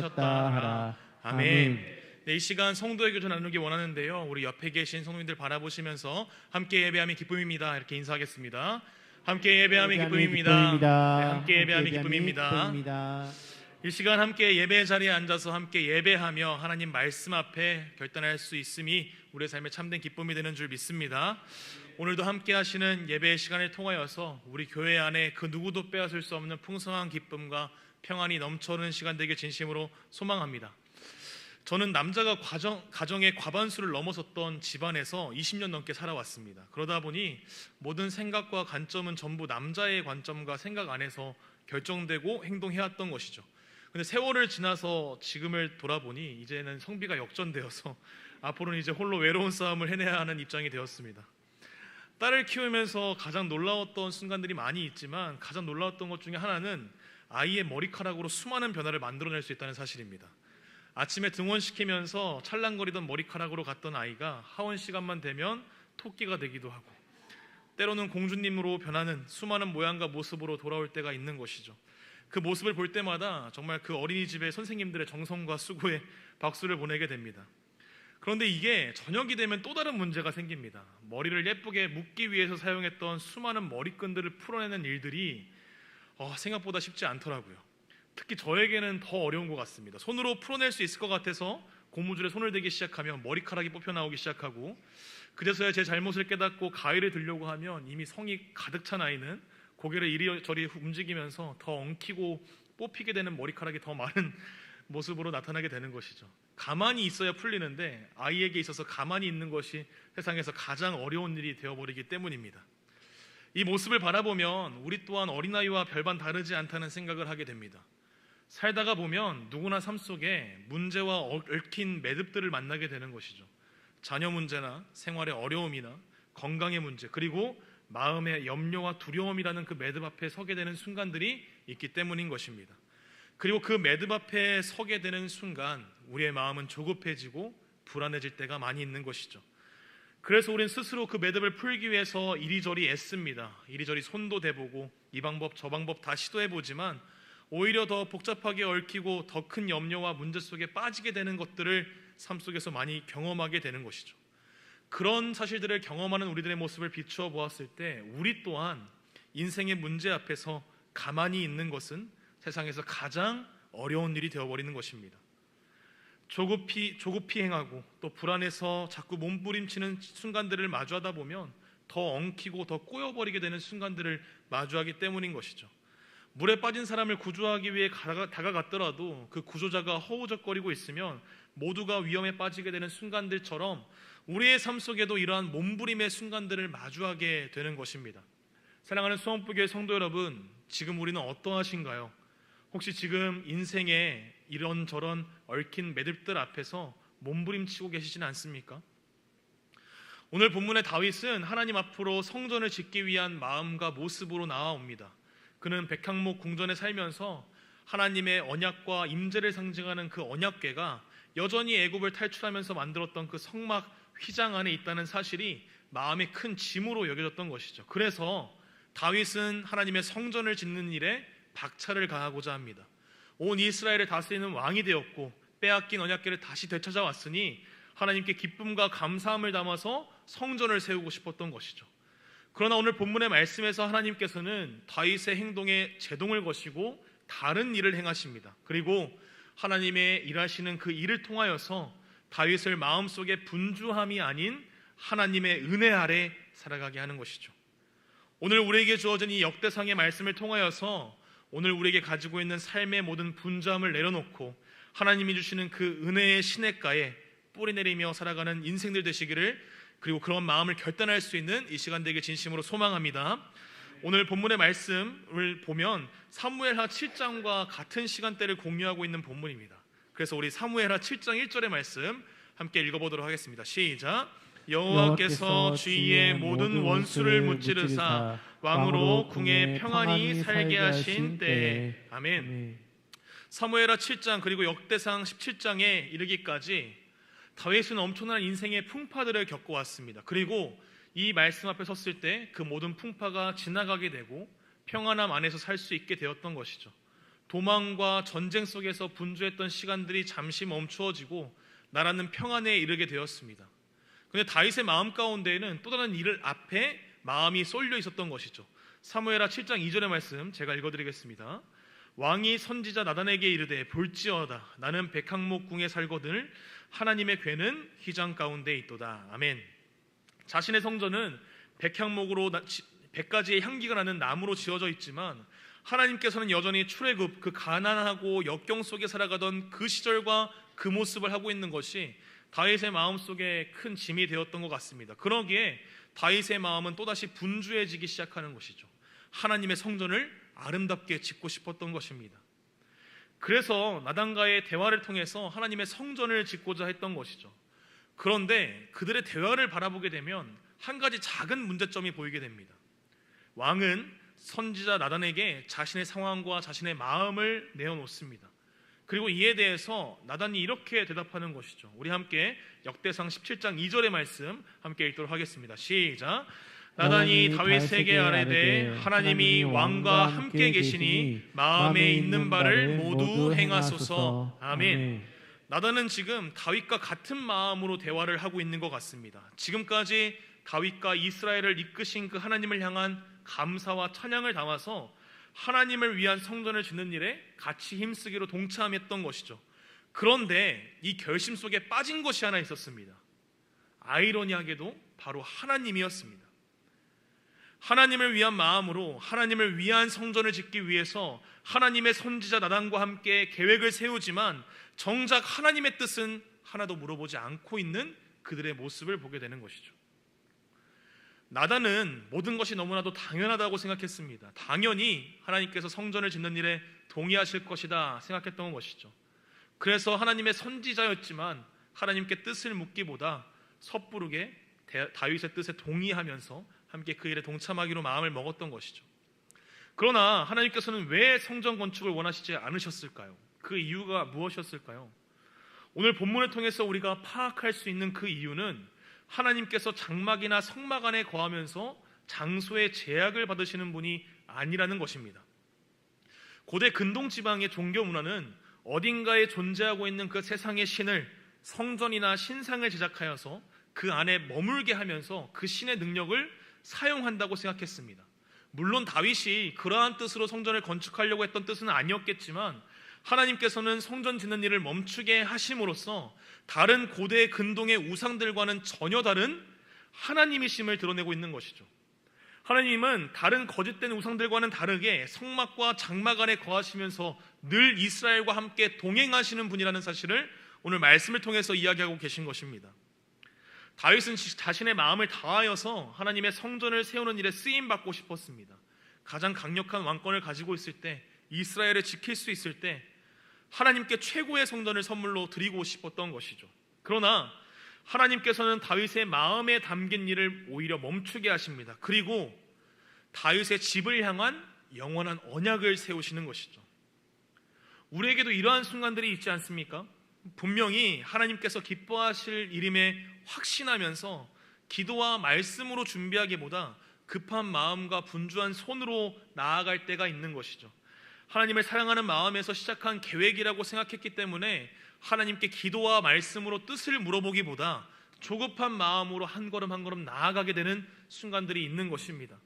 하셨다 하라. 아멘. 네, 이 시간 성도의 교제 나누기 원하는데요. 우리 옆에 계신 성도님들 바라보시면서 함께 예배함이 기쁨입니다. 이렇게 인사하겠습니다. 함께 예배함이 기쁨입니다. 네, 함께 예배함이 기쁨입니다. 이 시간 함께 예배 자리에 앉아서 함께 예배하며 하나님 말씀 앞에 결단할 수 있음이 우리의 삶의 참된 기쁨이 되는 줄 믿습니다. 오늘도 함께 하시는 예배의 시간을 통하여서 우리 교회 안에 그 누구도 빼앗을 수 없는 풍성한 기쁨과 평안이 넘쳐는 시간 되길 진심으로 소망합니다. 저는 남자가 과정, 가정의 과반수를 넘어섰던 집안에서 20년 넘게 살아왔습니다. 그러다 보니 모든 생각과 관점은 전부 남자의 관점과 생각 안에서 결정되고 행동해왔던 것이죠. 근데 세월을 지나서 지금을 돌아보니 이제는 성비가 역전되어서 앞으로는 이제 홀로 외로운 싸움을 해내야 하는 입장이 되었습니다. 딸을 키우면서 가장 놀라웠던 순간들이 많이 있지만 가장 놀라웠던 것 중에 하나는 아이의 머리카락으로 수많은 변화를 만들어낼 수 있다는 사실입니다. 아침에 등원시키면서 찰랑거리던 머리카락으로 갔던 아이가 하원 시간만 되면 토끼가 되기도 하고 때로는 공주님으로 변하는 수많은 모양과 모습으로 돌아올 때가 있는 것이죠. 그 모습을 볼 때마다 정말 그 어린이집의 선생님들의 정성과 수고에 박수를 보내게 됩니다. 그런데 이게 저녁이 되면 또 다른 문제가 생깁니다. 머리를 예쁘게 묶기 위해서 사용했던 수많은 머리끈들을 풀어내는 일들이 어, 생각보다 쉽지 않더라고요. 특히 저에게는 더 어려운 것 같습니다. 손으로 풀어낼 수 있을 것 같아서 고무줄에 손을 대기 시작하면 머리카락이 뽑혀 나오기 시작하고 그제서야 제 잘못을 깨닫고 가위를 들려고 하면 이미 성이 가득 찬 아이는 고개를 이리저리 움직이면서 더 엉키고 뽑히게 되는 머리카락이 더 많은 모습으로 나타나게 되는 것이죠. 가만히 있어야 풀리는데 아이에게 있어서 가만히 있는 것이 세상에서 가장 어려운 일이 되어버리기 때문입니다. 이 모습을 바라보면 우리 또한 어린아이와 별반 다르지 않다는 생각을 하게 됩니다. 살다가 보면 누구나 삶 속에 문제와 얽힌 매듭들을 만나게 되는 것이죠. 자녀 문제나 생활의 어려움이나 건강의 문제 그리고 마음의 염려와 두려움이라는 그 매듭 앞에 서게 되는 순간들이 있기 때문인 것입니다. 그리고 그 매듭 앞에 서게 되는 순간 우리의 마음은 조급해지고 불안해질 때가 많이 있는 것이죠. 그래서 우리는 스스로 그 매듭을 풀기 위해서 이리저리 애씁니다. 이리저리 손도 대보고 이 방법 저 방법 다 시도해 보지만 오히려 더 복잡하게 얽히고 더 큰 염려와 문제 속에 빠지게 되는 것들을 삶 속에서 많이 경험하게 되는 것이죠. 그런 사실들을 경험하는 우리들의 모습을 비추어 보았을 때 우리 또한 인생의 문제 앞에서 가만히 있는 것은 세상에서 가장 어려운 일이 되어버리는 것입니다. 조급히 조급히 행하고 또 불안해서 자꾸 몸부림치는 순간들을 마주하다 보면 더 엉키고 더 꼬여버리게 되는 순간들을 마주하기 때문인 것이죠. 물에 빠진 사람을 구조하기 위해 다가갔더라도 그 구조자가 허우적거리고 있으면 모두가 위험에 빠지게 되는 순간들처럼 우리의 삶 속에도 이러한 몸부림의 순간들을 마주하게 되는 것입니다. 사랑하는 수원부교의 성도 여러분, 지금 우리는 어떠하신가요? 혹시 지금 인생에 이런저런 얽힌 매듭들 앞에서 몸부림치고 계시지는 않습니까? 오늘 본문의 다윗은 하나님 앞으로 성전을 짓기 위한 마음과 모습으로 나아옵니다. 그는 백항목 궁전에 살면서 하나님의 언약과 임재를 상징하는 그 언약궤가 여전히 애굽을 탈출하면서 만들었던 그 성막 휘장 안에 있다는 사실이 마음의 큰 짐으로 여겨졌던 것이죠. 그래서 다윗은 하나님의 성전을 짓는 일에 박차를 가하고자 합니다. 온 이스라엘을 다스리는 왕이 되었고 빼앗긴 언약궤를 다시 되찾아왔으니 하나님께 기쁨과 감사함을 담아서 성전을 세우고 싶었던 것이죠. 그러나 오늘 본문의 말씀에서 하나님께서는 다윗의 행동에 제동을 거시고 다른 일을 행하십니다. 그리고 하나님의 일하시는 그 일을 통하여서 다윗을 마음속에 분주함이 아닌 하나님의 은혜 아래 살아가게 하는 것이죠. 오늘 우리에게 주어진 이 역대상의 말씀을 통하여서 오늘 우리에게 가지고 있는 삶의 모든 분주함을 내려놓고 하나님이 주시는 그 은혜의 시냇가에 뿌리 내리며 살아가는 인생들 되시기를 그리고 그런 마음을 결단할 수 있는 이 시간 되길 진심으로 소망합니다. 오늘 본문의 말씀을 보면 사무엘하 7장과 같은 시간대를 공유하고 있는 본문입니다. 그래서 우리 사무엘하 7장 1절의 말씀 함께 읽어보도록 하겠습니다. 시작. 여호와께서 주위의 모든 원수를 무찌르사 왕으로 궁에 평안히 살게 하신 때에 아멘. 사무엘하 7장 그리고 역대상 17장에 이르기까지 다윗은 엄청난 인생의 풍파들을 겪어왔습니다. 그리고 이 말씀 앞에 섰을 때 그 모든 풍파가 지나가게 되고 평안함 안에서 살 수 있게 되었던 것이죠. 도망과 전쟁 속에서 분주했던 시간들이 잠시 멈추어지고 나라는 평안에 이르게 되었습니다. 근데 다윗의 마음 가운데에는 또 다른 일을 앞에 마음이 쏠려 있었던 것이죠. 사무엘하 7장 2절의 말씀 제가 읽어드리겠습니다. 왕이 선지자 나단에게 이르되 볼지어다 나는 백항목 궁에 살거늘 하나님의 괴는 휘장 가운데 있도다 아멘. 자신의 성전은 백향목으로 백가지의 향기가 나는 나무로 지어져 있지만 하나님께서는 여전히 출애굽 그 가난하고 역경 속에 살아가던 그 시절과 그 모습을 하고 있는 것이 다윗의 마음 속에 큰 짐이 되었던 것 같습니다. 그러기에 다윗의 마음은 또다시 분주해지기 시작하는 것이죠. 하나님의 성전을 아름답게 짓고 싶었던 것입니다. 그래서 나단과의 대화를 통해서 하나님의 성전을 짓고자 했던 것이죠. 그런데 그들의 대화를 바라보게 되면 한 가지 작은 문제점이 보이게 됩니다. 왕은 선지자 나단에게 자신의 상황과 자신의 마음을 내어놓습니다. 그리고 이에 대해서 나단이 이렇게 대답하는 것이죠. 우리 함께 역대상 17장 2절의 말씀 함께 읽도록 하겠습니다. 시작. 나단이 다윗에게 아뢰되 하나님이 왕과 함께 계시니 마음에 있는 바를 모두 행하소서. 아멘. 나단은 지금 다윗과 같은 마음으로 대화를 하고 있는 것 같습니다. 지금까지 다윗과 이스라엘을 이끄신 그 하나님을 향한 감사와 찬양을 담아서 하나님을 위한 성전을 짓는 일에 같이 힘쓰기로 동참했던 것이죠. 그런데 이 결심 속에 빠진 것이 하나 있었습니다. 아이러니하게도 바로 하나님이었습니다. 하나님을 위한 마음으로 하나님을 위한 성전을 짓기 위해서 하나님의 선지자 나단과 함께 계획을 세우지만 정작 하나님의 뜻은 하나도 물어보지 않고 있는 그들의 모습을 보게 되는 것이죠. 나단은 모든 것이 너무나도 당연하다고 생각했습니다. 당연히 하나님께서 성전을 짓는 일에 동의하실 것이다 생각했던 것이죠. 그래서 하나님의 선지자였지만 하나님께 뜻을 묻기보다 섣부르게 대- 다윗의 뜻에 동의하면서 함께 그 일에 동참하기로 마음을 먹었던 것이죠. 그러나 하나님께서는 왜 성전 건축을 원하시지 않으셨을까요? 그 이유가 무엇이었을까요? 오늘 본문을 통해서 우리가 파악할 수 있는 그 이유는 하나님께서 장막이나 성막 안에 거하면서 장소의 제약을 받으시는 분이 아니라는 것입니다. 고대 근동 지방의 종교 문화는 어딘가에 존재하고 있는 그 세상의 신을 성전이나 신상을 제작하여서 그 안에 머물게 하면서 그 신의 능력을 사용한다고 생각했습니다. 물론 다윗이 그러한 뜻으로 성전을 건축하려고 했던 뜻은 아니었겠지만 하나님께서는 성전 짓는 일을 멈추게 하심으로써 다른 고대 근동의 우상들과는 전혀 다른 하나님이심을 드러내고 있는 것이죠. 하나님은 다른 거짓된 우상들과는 다르게 성막과 장막 안에 거하시면서 늘 이스라엘과 함께 동행하시는 분이라는 사실을 오늘 말씀을 통해서 이야기하고 계신 것입니다. 다윗은 지- 자신의 마음을 다하여서 하나님의 성전을 세우는 일에 쓰임 받고 싶었습니다. 가장 강력한 왕권을 가지고 있을 때 이스라엘을 지킬 수 있을 때 하나님께 최고의 성전을 선물로 드리고 싶었던 것이죠. 그러나 하나님께서는 다윗의 마음에 담긴 일을 오히려 멈추게 하십니다. 그리고 다윗의 집을 향한 영원한 언약을 세우시는 것이죠. 우리에게도 이러한 순간들이 있지 않습니까? 분명히 하나님께서 기뻐하실 일임에 확신하면서 기도와 말씀으로 준비하기보다 급한 마음과 분주한 손으로 나아갈 때가 있는 것이죠. 하나님을 사랑하는 마음에서 시작한 계획이라고 생각했기 때문에 하나님께 기도와 말씀으로 뜻을 물어보기보다 조급한 마음으로 한 걸음 한 걸음 나아가게 되는 순간들이 있는 것입니다.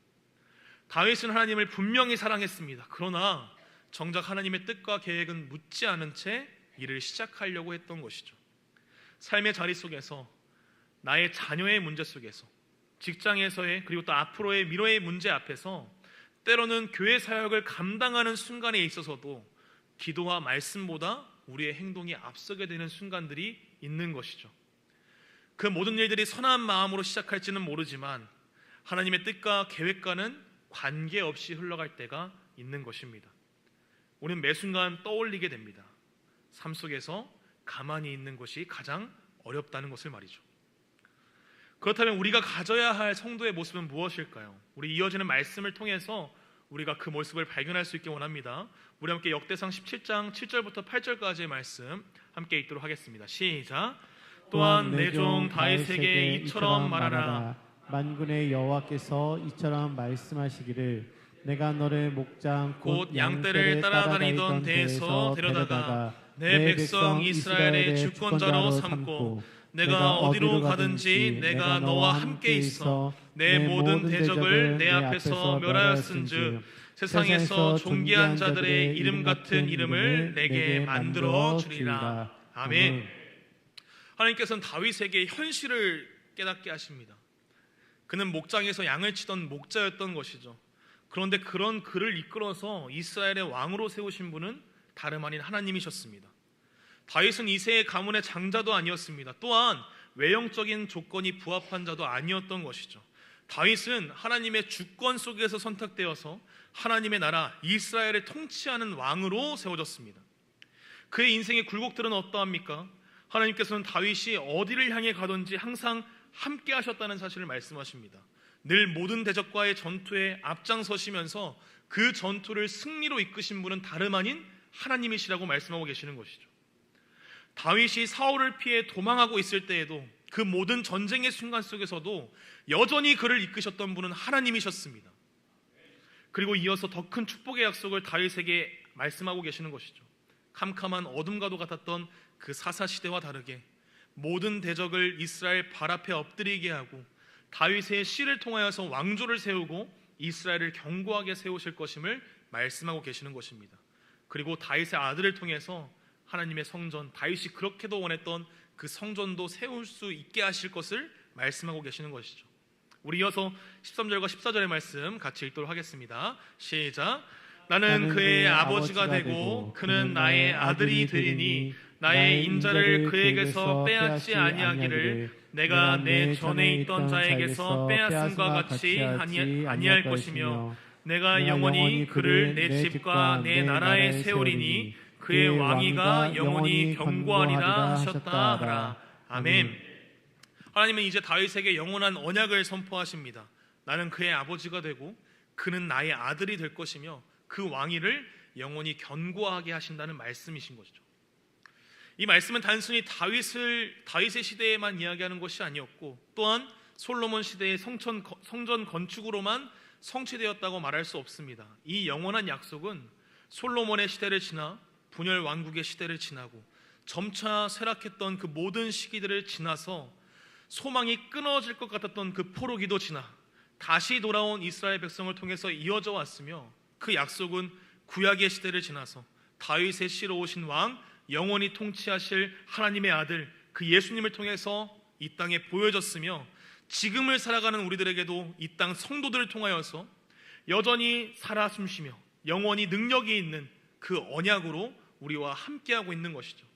다윗은 하나님을 분명히 사랑했습니다. 그러나 정작 하나님의 뜻과 계획은 묻지 않은 채 일을 시작하려고 했던 것이죠. 삶의 자리 속에서 나의 자녀의 문제 속에서 직장에서의 그리고 또 앞으로의 미래의 문제 앞에서 때로는 교회 사역을 감당하는 순간에 있어서도 기도와 말씀보다 우리의 행동이 앞서게 되는 순간들이 있는 것이죠. 그 모든 일들이 선한 마음으로 시작할지는 모르지만 하나님의 뜻과 계획과는 관계없이 흘러갈 때가 있는 것입니다. 우리는 매 순간 떠올리게 됩니다. 삶 속에서 가만히 있는 것이 가장 어렵다는 것을 말이죠. 그렇다면 우리가 가져야 할 성도의 모습은 무엇일까요? 우리 이어지는 말씀을 통해서 우리가 그 모습을 발견할 수 있게 원합니다. 우리 함께 역대상 17장 7절부터 8절까지의 말씀 함께 읽도록 하겠습니다. 시작. 또한 내 종 다윗에게 이처럼 말하라. 만군의 여호와께서 이처럼 말씀하시기를 내가 너를 목장 곧 양떼를 따라다니던 데에서 데려다가 내 백성 이스라엘의 주권자로 삼고 내가 어디로 가든지 내가 너와 함께 있어 내 모든 대적을 내 앞에서 멸하였은즉 세상에서 존귀한 자들의 이름 같은 이름을 내게 만들어 주리라 아멘. 하나님께서는 다윗에게 현실을 깨닫게 하십니다. 그는 목장에서 양을 치던 목자였던 것이죠. 그런데 그런 그를 이끌어서 이스라엘의 왕으로 세우신 분은 다름 아닌 하나님이셨습니다. 다윗은 이세의 가문의 장자도 아니었습니다. 또한 외형적인 조건이 부합한 자도 아니었던 것이죠. 다윗은 하나님의 주권 속에서 선택되어서 하나님의 나라 이스라엘을 통치하는 왕으로 세워졌습니다. 그의 인생의 굴곡들은 어떠합니까? 하나님께서는 다윗이 어디를 향해 가든지 항상 함께 하셨다는 사실을 말씀하십니다. 늘 모든 대적과의 전투에 앞장서시면서 그 전투를 승리로 이끄신 분은 다름 아닌 하나님이시라고 말씀하고 계시는 것이죠. 다윗이 사울을 피해 도망하고 있을 때에도 그 모든 전쟁의 순간 속에서도 여전히 그를 이끄셨던 분은 하나님이셨습니다. 그리고 이어서 더 큰 축복의 약속을 다윗에게 말씀하고 계시는 것이죠. 캄캄한 어둠과도 같았던 그 사사 시대와 다르게 모든 대적을 이스라엘 발 앞에 엎드리게 하고 다윗의 씨를 통하여서 왕조를 세우고 이스라엘을 견고하게 세우실 것임을 말씀하고 계시는 것입니다. 그리고 다윗의 아들을 통해서 하나님의 성전 다윗이 그렇게도 원했던 그 성전도 세울 수 있게 하실 것을 말씀하고 계시는 것이죠. 우리 이어서 13절과 14절의 말씀 같이 읽도록 하겠습니다. 시작. 나는 그의 아버지가 되고 그는 나의 아들이 되리니 나의 인자를 그에게서 빼앗지 아니하기를 내가 내 전에 있던 자에게서 빼앗음과 같이 아니, 아니할 것이며 내가 영원히 그를 내 집과 내 나라에 세우리니 그의 왕위가 영원히 견고하리라 하셨다 하라 아멘. 하나님은 이제 다윗에게 영원한 언약을 선포하십니다. 나는 그의 아버지가 되고 그는 나의 아들이 될 것이며 그 왕위를 영원히 견고하게 하신다는 말씀이신 것이죠. 이 말씀은 단순히 다윗을 다윗의 시대에만 이야기하는 것이 아니었고 또한 솔로몬 시대의 성천, 성전 건축으로만 성취되었다고 말할 수 없습니다. 이 영원한 약속은 솔로몬의 시대를 지나 분열 왕국의 시대를 지나고 점차 쇠락했던 그 모든 시기들을 지나서 소망이 끊어질 것 같았던 그 포로기도 지나 다시 돌아온 이스라엘 백성을 통해서 이어져 왔으며 그 약속은 구약의 시대를 지나서 다윗의 씨로 오신 왕 영원히 통치하실 하나님의 아들 그 예수님을 통해서 이 땅에 보여졌으며 지금을 살아가는 우리들에게도 이 땅 성도들을 통하여서 여전히 살아 숨쉬며 영원히 능력이 있는 그 언약으로 우리와 함께하고 있는 것이죠.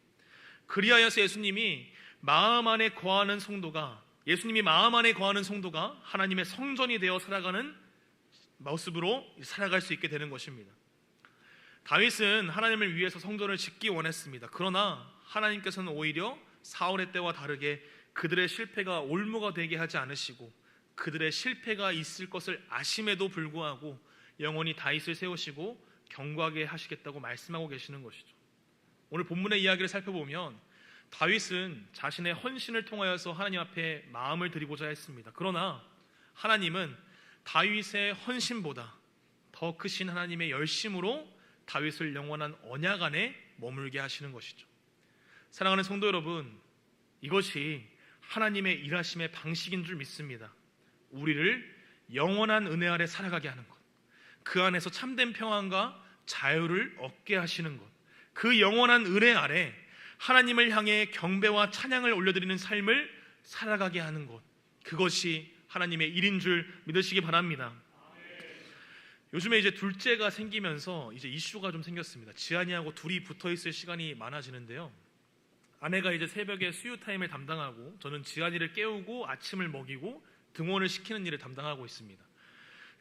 그리하여서 예수님이 마음 안에 거하는 성도가 예수님이 마음 안에 거하는 성도가 하나님의 성전이 되어 살아가는 모습으로 살아갈 수 있게 되는 것입니다. 다윗은 하나님을 위해서 성전을 짓기 원했습니다. 그러나 하나님께서는 오히려 사울의 때와 다르게 그들의 실패가 올무가 되게 하지 않으시고 그들의 실패가 있을 것을 아심에도 불구하고 영원히 다윗을 세우시고 경고하게 하시겠다고 말씀하고 계시는 것이죠. 오늘 본문의 이야기를 살펴보면 다윗은 자신의 헌신을 통하여서 하나님 앞에 마음을 드리고자 했습니다. 그러나 하나님은 다윗의 헌신보다 더 크신 하나님의 열심으로 다윗을 영원한 언약 안에 머물게 하시는 것이죠. 사랑하는 성도 여러분, 이것이 하나님의 일하심의 방식인 줄 믿습니다. 우리를 영원한 은혜 아래 살아가게 하는 것, 그 안에서 참된 평안과 자유를 얻게 하시는 것, 그 영원한 은혜 아래 하나님을 향해 경배와 찬양을 올려드리는 삶을 살아가게 하는 것, 그것이 하나님의 일인 줄 믿으시기 바랍니다. 요즘에 이제 둘째가 생기면서 이제 이슈가 좀 생겼습니다. 지안이하고 둘이 붙어 있을 시간이 많아지는데요. 아내가 이제 새벽에 수유 타임을 담당하고 저는 지안이를 깨우고 아침을 먹이고 등원을 시키는 일을 담당하고 있습니다.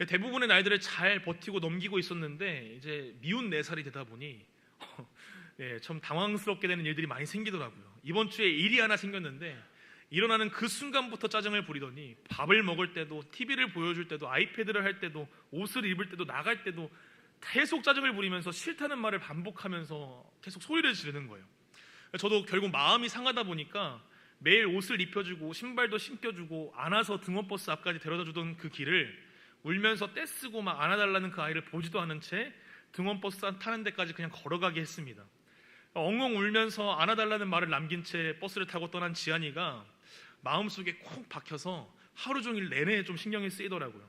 대부분의 날들을 잘 버티고 넘기고 있었는데 이제 미운 네 살이 되다 보니 예, 좀 당황스럽게 되는 일들이 많이 생기더라고요. 이번 주에 일이 하나 생겼는데 일어나는 그 순간부터 짜증을 부리더니 밥을 먹을 때도 TV를 보여줄 때도 아이패드를 할 때도 옷을 입을 때도 나갈 때도 계속 짜증을 부리면서 싫다는 말을 반복하면서 계속 소리를 지르는 거예요. 저도 결국 마음이 상하다 보니까 매일 옷을 입혀주고 신발도 신겨주고 안아서 등원버스 앞까지 데려다 주던 그 길을 울면서 떼쓰고 막 안아달라는 그 아이를 보지도 않은 채 등원버스 타는 데까지 그냥 걸어가게 했습니다. 엉엉 울면서 안아달라는 말을 남긴 채 버스를 타고 떠난 지안이가 마음속에 콕 박혀서 하루 종일 내내 좀 신경이 쓰이더라고요.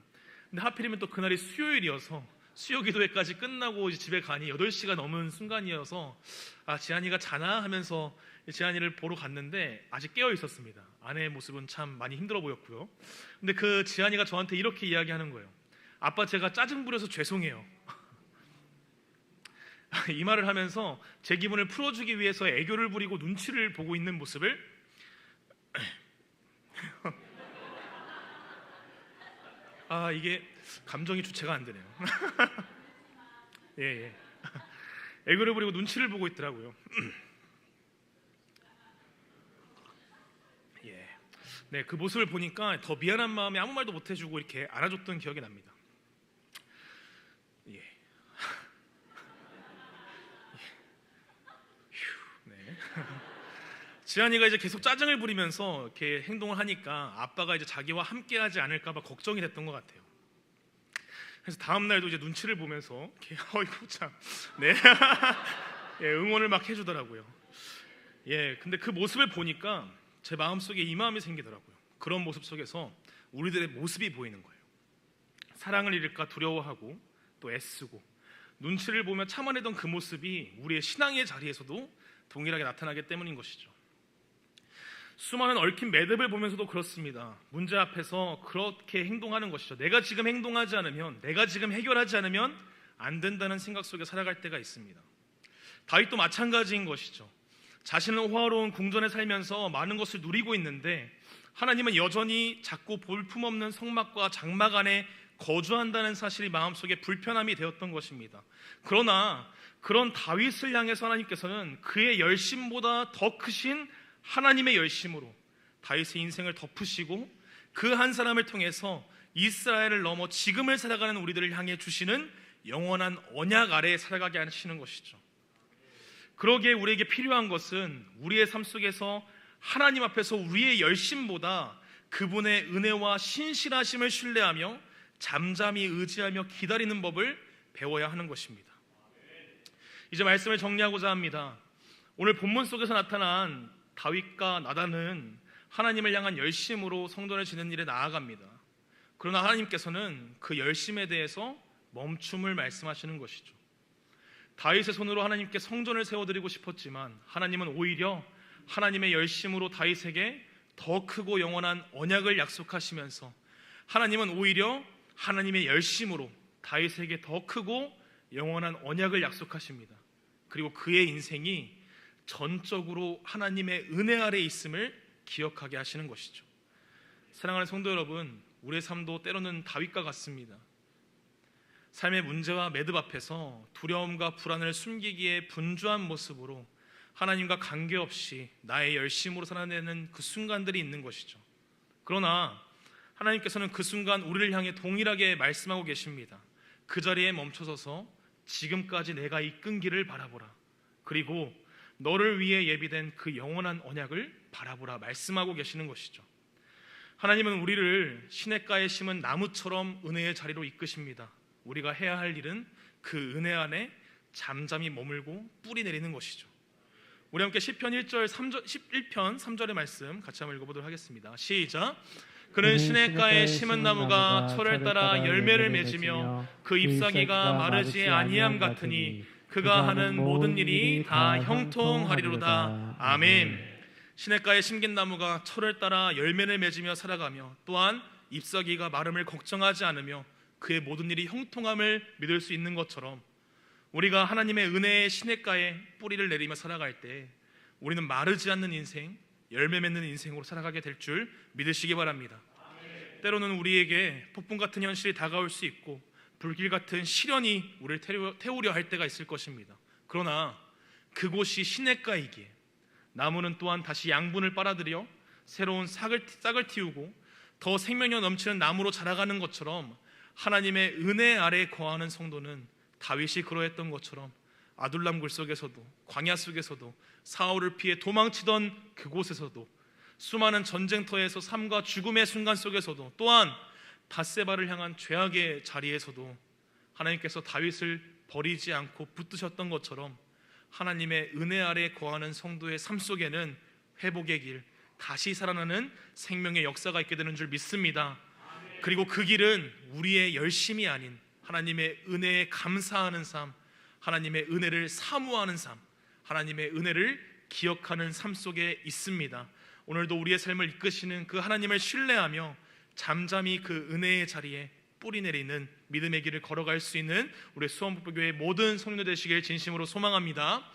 근데 하필이면 또 그날이 수요일이어서 수요 기도회까지 끝나고 집에 가니 8시가 넘은 순간이어서 아 지안이가 자나 하면서 지안이를 보러 갔는데 아직 깨어 있었습니다. 아내의 모습은 참 많이 힘들어 보였고요. 근데 그 지안이가 저한테 이렇게 이야기하는 거예요. 아빠 제가 짜증 부려서 죄송해요. 이 말을 하면서 제 기분을 풀어주기 위해서 애교를 부리고 눈치를 보고 있는 모습을 아 이게 감정이 주체가 안 되네요. 예 예. 애교를 부리고 눈치를 보고 있더라고요. 예. 네, 그 모습을 보니까 더 미안한 마음에 아무 말도 못 해주고 이렇게 안아줬던 기억이 납니다. 예. 휴, 네. 지한이가 이제 계속 짜증을 부리면서 이렇게 행동을 하니까 아빠가 이제 자기와 함께하지 않을까봐 걱정이 됐던 것 같아요. 그래서 다음 날도 이제 눈치를 보면서 이렇게 어이구 참, 네, 예, 응원을 막 해주더라고요. 예, 근데 그 모습을 보니까 제 마음 속에 이 마음이 생기더라고요. 그런 모습 속에서 우리들의 모습이 보이는 거예요. 사랑을 잃을까 두려워하고 또 애쓰고 눈치를 보며 참아내던 그 모습이 우리의 신앙의 자리에서도 동일하게 나타나기 때문인 것이죠. 수많은 얽힌 매듭을 보면서도 그렇습니다. 문제 앞에서 그렇게 행동하는 것이죠. 내가 지금 행동하지 않으면, 내가 지금 해결하지 않으면 안 된다는 생각 속에 살아갈 때가 있습니다. 다윗도 마찬가지인 것이죠. 자신은 호화로운 궁전에 살면서 많은 것을 누리고 있는데 하나님은 여전히 자꾸 볼품없는 성막과 장막 안에 거주한다는 사실이 마음속에 불편함이 되었던 것입니다. 그러나 그런 다윗을 향해서 하나님께서는 그의 열심보다 더 크신 하나님의 열심으로 다윗의 인생을 덮으시고 그 한 사람을 통해서 이스라엘을 넘어 지금을 살아가는 우리들을 향해 주시는 영원한 언약 아래에 살아가게 하시는 것이죠. 그러기에 우리에게 필요한 것은 우리의 삶 속에서 하나님 앞에서 우리의 열심보다 그분의 은혜와 신실하심을 신뢰하며 잠잠히 의지하며 기다리는 법을 배워야 하는 것입니다. 이제 말씀을 정리하고자 합니다. 오늘 본문 속에서 나타난 다윗과 나단은 하나님을 향한 열심으로 성전을 지는 일에 나아갑니다. 그러나 하나님께서는 그 열심에 대해서 멈춤을 말씀하시는 것이죠. 다윗의 손으로 하나님께 성전을 세워드리고 싶었지만 하나님은 오히려 하나님의 열심으로 다윗에게 더 크고 영원한 언약을 약속하시면서 하나님은 오히려 하나님의 열심으로 다윗에게 더 크고 영원한 언약을 약속하십니다. 그리고 그의 인생이 전적으로 하나님의 은혜 아래 있음을 기억하게 하시는 것이죠. 사랑하는 성도 여러분, 우리의 삶도 때로는 다윗과 같습니다. 삶의 문제와 매듭 앞에서 두려움과 불안을 숨기기에 분주한 모습으로 하나님과 관계없이 나의 열심으로 살아내는 그 순간들이 있는 것이죠. 그러나 하나님께서는 그 순간 우리를 향해 동일하게 말씀하고 계십니다. 그 자리에 멈춰서서 지금까지 내가 이끈 길을 바라보라. 그리고 너를 위해 예비된 그 영원한 언약을 바라보라 말씀하고 계시는 것이죠. 하나님은 우리를 시냇가에 심은 나무처럼 은혜의 자리로 이끄십니다. 우리가 해야 할 일은 그 은혜 안에 잠잠히 머물고 뿌리 내리는 것이죠. 우리 함께 시편 1절 3절 11편 3절의 말씀 같이 한번 읽어 보도록 하겠습니다. 시작. 그는 시냇가에 심은 나무가 철을 따라 열매를 맺으며 그 잎사귀가 마르지 아니함 같으니 그가 하는 모든 일이 다 형통하리로다. 아멘. 시냇가에 심긴 나무가 철을 따라 열매를 맺으며 살아가며 또한 잎사귀가 마름을 걱정하지 않으며 그의 모든 일이 형통함을 믿을 수 있는 것처럼 우리가 하나님의 은혜의 시냇가에 뿌리를 내리며 살아갈 때 우리는 마르지 않는 인생, 열매 맺는 인생으로 살아가게 될 줄 믿으시기 바랍니다. 때로는 우리에게 폭풍 같은 현실이 다가올 수 있고 불길 같은 시련이 우리를 태우려 할 때가 있을 것입니다. 그러나 그곳이 시냇가이기에 나무는 또한 다시 양분을 빨아들여 새로운 싹을, 싹을 틔우고 더 생명력 넘치는 나무로 자라가는 것처럼 하나님의 은혜 아래 거하는 성도는 다윗이 그러했던 것처럼 아둘람 굴 속에서도 광야 속에서도 사울을 피해 도망치던 그곳에서도 수많은 전쟁터에서 삶과 죽음의 순간 속에서도 또한 바세바를 향한 죄악의 자리에서도 하나님께서 다윗을 버리지 않고 붙드셨던 것처럼 하나님의 은혜 아래 거하는 성도의 삶 속에는 회복의 길, 다시 살아나는 생명의 역사가 있게 되는 줄 믿습니다. 그리고 그 길은 우리의 열심이 아닌 하나님의 은혜에 감사하는 삶, 하나님의 은혜를 사모하는 삶, 하나님의 은혜를 기억하는 삶 속에 있습니다. 오늘도 우리의 삶을 이끄시는 그 하나님을 신뢰하며 잠잠히 그 은혜의 자리에 뿌리 내리는 믿음의 길을 걸어갈 수 있는 우리 수원북교회 모든 성도 되시길 진심으로 소망합니다.